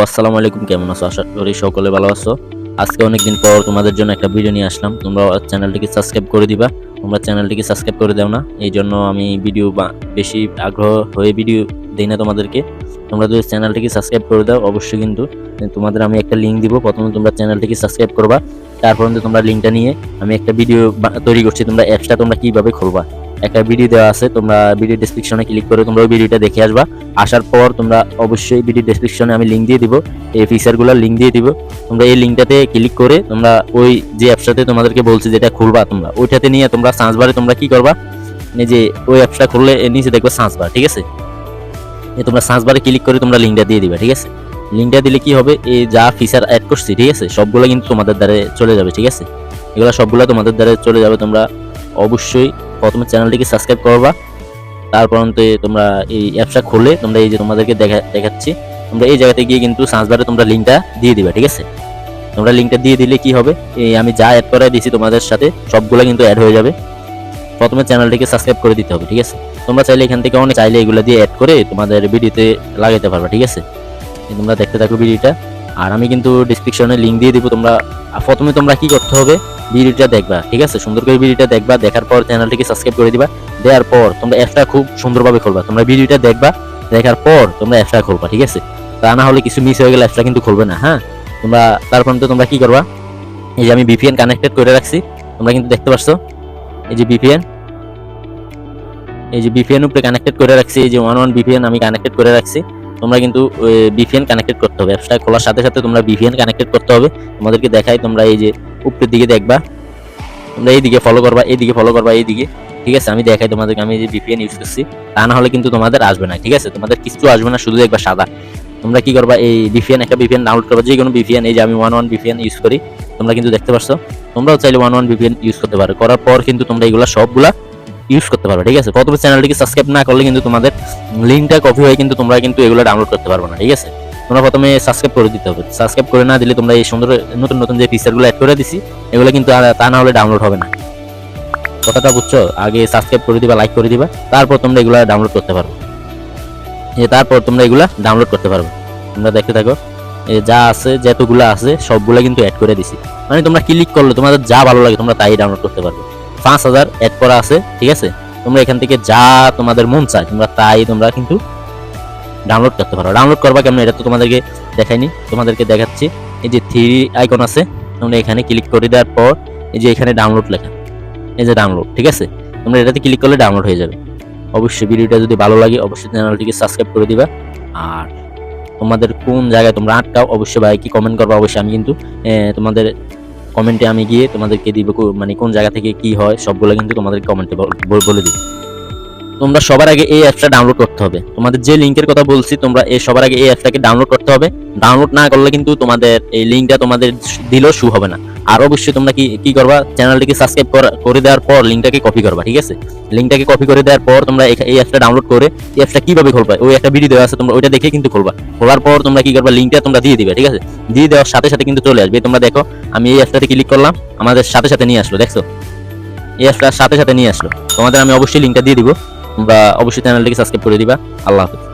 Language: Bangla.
আসসালামু আলাইকুম, কেমন আছো? আশা করি সকলে ভালো আছো। আজকে অনেকদিন পর তোমাদের জন্য একটা ভিডিও নিয়ে আসলাম। তোমরা চ্যানেলটিকে সাবস্ক্রাইব করে দিবা। তোমরা চ্যানেলটিকে সাবস্ক্রাইব করে দাও না। এই জন্য আমি ভিডিও বেশি আগ্রহ হয়ে ভিডিও দিই না তোমাদেরকে। তোমরা যদি চ্যানেলটিকে সাবস্ক্রাইব করে দাও, অবশ্যই কিন্তু তোমাদের আমি একটা লিঙ্ক দিব। প্রথমে তোমরা চ্যানেলটিকে সাবস্ক্রাইব করবা। তারপর তোমরা লিঙ্কটা নিয়ে আমি একটা ভিডিও তৈরি করছি। তোমরা অ্যাপসটা তোমরা কীভাবে খুলবা? একটা ভিডিও দেওয়া আছে, তোমরা ভিডিও ডেসক্রিপশনে ক্লিক করে তোমরা ওই ভিডিওটা দেখে আসবা। আসার পর তোমরা অবশ্যই ভিডিও ডেসক্রিপশনে আমি লিঙ্ক দিয়ে দিব, এই ফিচারগুলোর লিঙ্ক দিয়ে দিব। তোমরা এই লিঙ্কটাতে ক্লিক করে তোমরা ওই যে অ্যাপসটাতে তোমাদেরকে বলছি যেটা খুলবা তোমরা, ওইটাতে নিয়ে তোমরা সার্চ বারে তোমরা কি করবা? এই যে ওই অ্যাপসটা খুললে নিচে দেখবে সার্চ বার ঠিক আছে? তোমরা সার্চ বারে ক্লিক করে তোমরা লিঙ্কটা দিয়ে দিবা, ঠিক আছে? লিঙ্কটা দিলে কি হবে? এই যা ফিচার অ্যাড করছি, ঠিক আছে? সবগুলো কিন্তু তোমাদের দ্বারে চলে যাবে, ঠিক আছে? এগুলো সবগুলো তোমাদের দ্বারে চলে যাবে তোমরা অবশ্যই প্রথমে চ্যানেলটিকে সাবস্ক্রাইব করবা। তারপর তোমরা এই অ্যাপসটা খুলে তোমরা এই যে তোমাদেরকে দেখা দেখাচ্ছি, তোমরা এই জায়গাতে গিয়ে কিন্তু সার্চ তোমরা লিঙ্কটা দিয়ে দিবা, ঠিক আছে? তোমরা লিঙ্কটা দিয়ে দিলে কি হবে? এই আমি যা অ্যাড করাই দিয়েছি তোমাদের সাথে, সবগুলো কিন্তু অ্যাড হয়ে যাবে। প্রথমে চ্যানেলটিকে সাবস্ক্রাইব করে দিতে হবে, ঠিক আছে? তোমরা চাইলে এখান থেকে অনেক চাইলে এগুলো দিয়ে অ্যাড করে তোমাদের ভিডিওতে লাগাইতে পারবে, ঠিক আছে? তোমরা দেখতে থাকো ভিডিওটা আর আমি কিন্তু ডিসক্রিপশনে লিঙ্ক দিয়ে দিব তোমরা। প্রথমে তোমরা কি করতে হবে? ভিডিওটা দেখবা, ঠিক আছে? সুন্দর করে ভিডিওটা দেখবা, দেখার পর চ্যানেলটিকে সাবস্ক্রাইব করে দিবা। দেওয়ার পর তোমরা অ্যাপটা খুব সুন্দরভাবে খুলবা। তোমরা ভিডিওটা দেখবা, দেখার পর তোমরা অ্যাপটা খুলবা, ঠিক আছে? তা না হলে কিছু মিস হয়ে গেলে অ্যাপটা কিন্তু খুলবে না হ্যাঁ? তোমরা তারপর তো তোমরা কি করবা? এই যে আমি ভিপিএন কানেক্টেড করে রাখছি, তোমরা কিন্তু দেখতে পাচ্ছ এই যে ভিপিএন এই যে ভিপিএন উপরে কানেক্টেড করে রাখছি, এই যে ওয়ান ওয়ান ভিপিএন আমি কানেক্টেড করে রাখছি, তোমরা কিন্তু ভিপিএন কানেক্টেড করতে হবে। অ্যাপসটা খোলার সাথে সাথে তোমরা ভিপিএন কানেক্টেড করতে হবে। তোমাদেরকে দেখাই তোমরা এই যে উপরের দিকে দেখবা। তোমরা এইদিকে ফলো করবা, এইদিকে ফলো করবা, এইদিকে। ঠিক আছে, আমি দেখাই তোমাদেরকে, আমি যে ভিপিএন ইউজ করছি, তা না হলে কিন্তু তোমাদের আসবে না, ঠিক আছে? তোমাদের কিছু আসবে না, শুধু দেখবা সাদা। তোমরা কি করবা, এই ভিপিএন একটা ভিপিএন ডাউনলোড করবা যে কোনো ভিপিএন এই যে আমি ওয়ান ওয়ান ভিপিএন ইউজ করি, তোমরা কিন্তু দেখতে পাচ্ছ তোমরাও চাইলে ওয়ান ওয়ান ভিপিএন ইউজ করতে পারো। করার পর কিন্তু তোমরা এগুলা সবগুলা ইউজ করতে পারবে, ঠিক আছে? প্রথমে চ্যানেলটিকে সাবস্ক্রাইব না করলে কিন্তু তোমাদের লিঙ্কটা কপি হয়ে কিন্তু তোমরা কিন্তু এগুলো ডাউনলোড করতে পারবে না, ঠিক আছে? তোমরা প্রথমে সাবস্ক্রাইব করে দিতে হবে। সাবস্ক্রাইব করে না দিলে তোমরা এই সুন্দর নতুন নতুন যে ফিচারগুলো অ্যাড করে দিছি, এগুলো কিন্তু তা না হলে ডাউনলোড হবে না। কথাটা বুঝছ? আগে সাবস্ক্রাইব করে দিবা লাইক করে দিবা, তারপর তোমরা এগুলো ডাউনলোড করতে পারবে তারপর তোমরা এগুলা ডাউনলোড করতে পারবে। তোমরা দেখতে থাকো যা আছে, যতগুলো আছে, সবগুলো কিন্তু অ্যাড করে দিছি। মানে তোমরা ক্লিক করলে তোমাদের যা ভালো লাগে, তোমরা তাই ডাউনলোড করতে পারবে। পাঁচ হাজার অ্যাড করা আছে, ঠিক আছে? তোমরা এখান থেকে যা তোমাদের মন চায়, তোমরা তাই তোমরা কিন্তু ডাউনলোড করতে পারো। ডাউনলোড করবা কেমন? এটা তো তোমাদেরকে দেখাইনি, তোমাদেরকে দেখাচ্ছি। এই যে থ্রি আইকন আছে, তোমরা এখানে ক্লিক করে দেওয়ার পর এই যে এখানে ডাউনলোড লেখা। এই যে ডাউনলোড ঠিক আছে? তোমরা এটাতে ক্লিক করলে ডাউনলোড হয়ে যাবে। অবশ্যই ভিডিওটা যদি ভালো লাগে, অবশ্যই চ্যানেলটিকে সাবস্ক্রাইব করে দিবা। আর তোমাদের কোন জায়গায় তোমরা আটকাও, অবশ্যই ভাই কি কমেন্ট করবা? অবশ্যই আমি কিন্তু তোমাদের কমেন্টে আমি গিয়ে তোমাদেরকে দিব মানে কোন জায়গা থেকে কি হয়, সবগুলো কিন্তু তোমাদের কমেন্টে বলে দিব। তোমরা সবার আগে এই অ্যাপসটা ডাউনলোড করতে হবে। তোমাদের যে লিঙ্কের কথা বলছি, তোমরা এই সবার আগে এই অ্যাপটাকে ডাউনলোড করতে হবে। ডাউনলোড না করলে কিন্তু তোমাদের এই লিঙ্কটা তোমাদের দিলেও শু হবে না। আর অবশ্যই তোমরা কি কি করবা? চ্যানেলটিকে সাবস্ক্রাইব করে দেওয়ার পর লিঙ্কটাকে কপি করবা, ঠিক আছে? লিঙ্কটাকে কপি করে দেওয়ার পর তোমরা এই অ্যাপটা ডাউনলোড করে এই অ্যাপটা কীভাবে খুলবা? ওই একটা ভিডিও দেওয়া আছে, তোমরা ওইটা দেখে কিন্তু খুলবা। খোলার পর তোমরা কি করবা? লিঙ্কটা তোমরা দিয়ে দিবে, ঠিক আছে? দিয়ে দেওয়ার সাথে সাথে কিন্তু চলে আসবে। তোমরা দেখো, আমি এই অ্যাপটাতে ক্লিক করলাম, আমাদের সাথে সাথে নিয়ে আসলো, দেখছ? এই অ্যাপটার সাথে সাথে নিয়ে আসলো। তোমাদের আমি অবশ্যই লিঙ্কটা দিয়ে দিব। তোমরা অবশ্যই চ্যানেলটিকে সাবস্ক্রাইব করে দিবা। আল্লাহ হাফিজ।